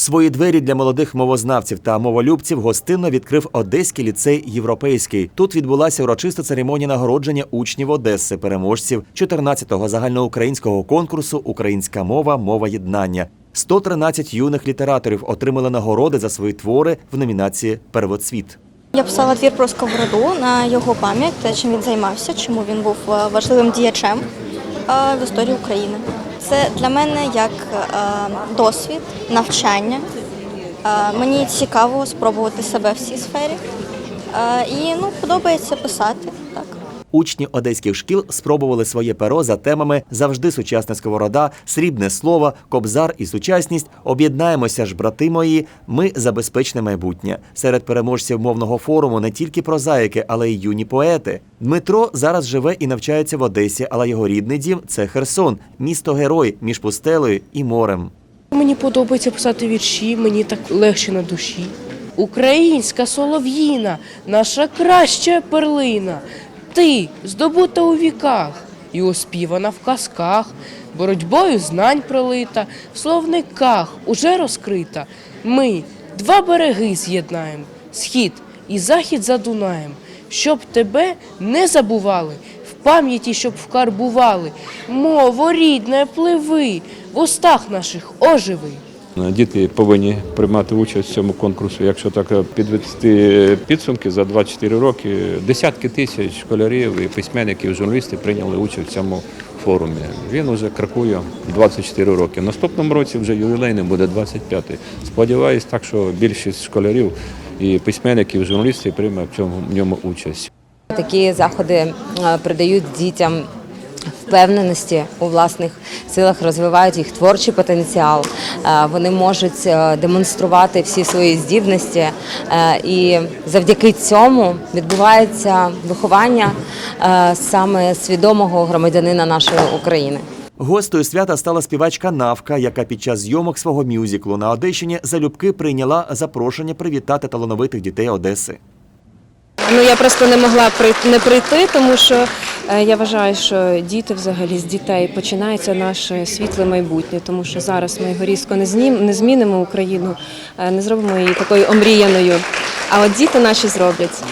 Свої двері для молодих мовознавців та моволюбців гостинно відкрив Одеський ліцей Європейський. Тут відбулася урочиста церемонія нагородження учнів Одеси, переможців 14-го загальноукраїнського конкурсу Українська мова, мова єднання. 113 юних літераторів отримали нагороди за свої твори в номінації Первоцвіт. Я писала твір про сковороду на його пам'ять, чим він займався, чому він був е, важливим діячем в історії України. Це для мене як е, досвід, навчання. Е, Мені цікаво спробувати себе в цій сфері. Е, І ну, подобається писати. Учні одеських шкіл спробували своє перо за темами завжди сучасна сковорода, срібне слово, кобзар і сучасність. Об'єднаємося ж, брати мої. Ми за безпечне майбутнє. Серед переможців мовного форуму не тільки прозаїки, але й юні поети. Дмитро зараз живе і навчається в Одесі, але його рідний дім це Херсон, місто герой між пустелею і морем. Мені подобається писати вірші, мені так легше на душі. Українська солов'їна, наша краща перлина. Ти здобута у віках і оспівана в казках, боротьбою знань пролита, в словниках уже розкрита. Ми два береги з'єднаємо, схід і захід за Дунаєм, щоб тебе не забували, в пам'яті, щоб вкарбували. Мово рідне, пливи, в устах наших оживи. Діти повинні приймати участь в цьому конкурсі. Якщо так е, підвести підсумки за 24 роки, десятки тисяч школярів і письменників, журналістів прийняли участь в цьому форумі. Він вже крокує 24 роки. Наступному році вже ювілейним буде 25-й. Сподіваюсь, так що більшість школярів і письменників, журналістів прийме в цьому в ньому участь. Такі заходи е, придають дітям впевненості у власних силах, розвивають їх творчий потенціал. Е, Вони можуть е, демонструвати всі свої здібності, е, і завдяки цьому відбувається виховання саме свідомого громадянина нашої України. Гостею свята стала співачка Навка, яка під час зйомок свого мюзиклу на Одещині залюбки прийняла запрошення привітати талановитих дітей Одеси. Ну я просто не могла прийти не прийти, тому що я вважаю, що діти взагалі з дітей починається наше світле майбутнє, тому що зараз ми його різко не знім, не змінимо Україну, е, не зробимо її такою омріяною. А от діти наші зроблять.